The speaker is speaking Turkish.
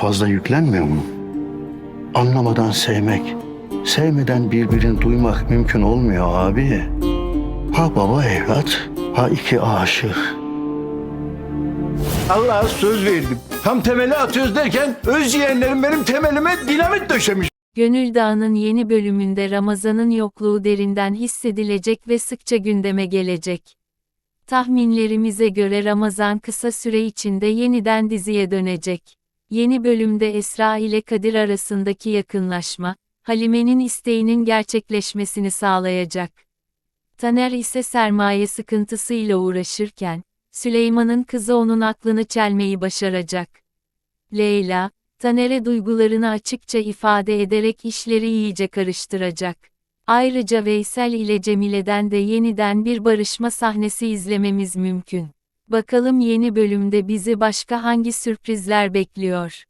fazla yüklenmiyor mu? Anlamadan sevmek, sevmeden birbirini duymak mümkün olmuyor abi. Ha baba evlat, ha iki aşık. Allah'a söz verdim. Tam temeli atıyoruz derken öz yeğenlerim benim temelime dinamit döşemiş. Gönül Dağı'nın yeni bölümünde Ramazan'ın yokluğu derinden hissedilecek ve sıkça gündeme gelecek. Tahminlerimize göre Ramazan kısa süre içinde yeniden diziye dönecek. Yeni bölümde Esra ile Kadir arasındaki yakınlaşma, Halime'nin isteğinin gerçekleşmesini sağlayacak. Taner ise sermaye sıkıntısıyla uğraşırken, Süleyman'ın kızı onun aklını çelmeyi başaracak. Leyla, Taner'e duygularını açıkça ifade ederek işleri iyice karıştıracak. Ayrıca Veysel ile Cemile'den de yeniden bir barışma sahnesi izlememiz mümkün. Bakalım yeni bölümde bizi başka hangi sürprizler bekliyor?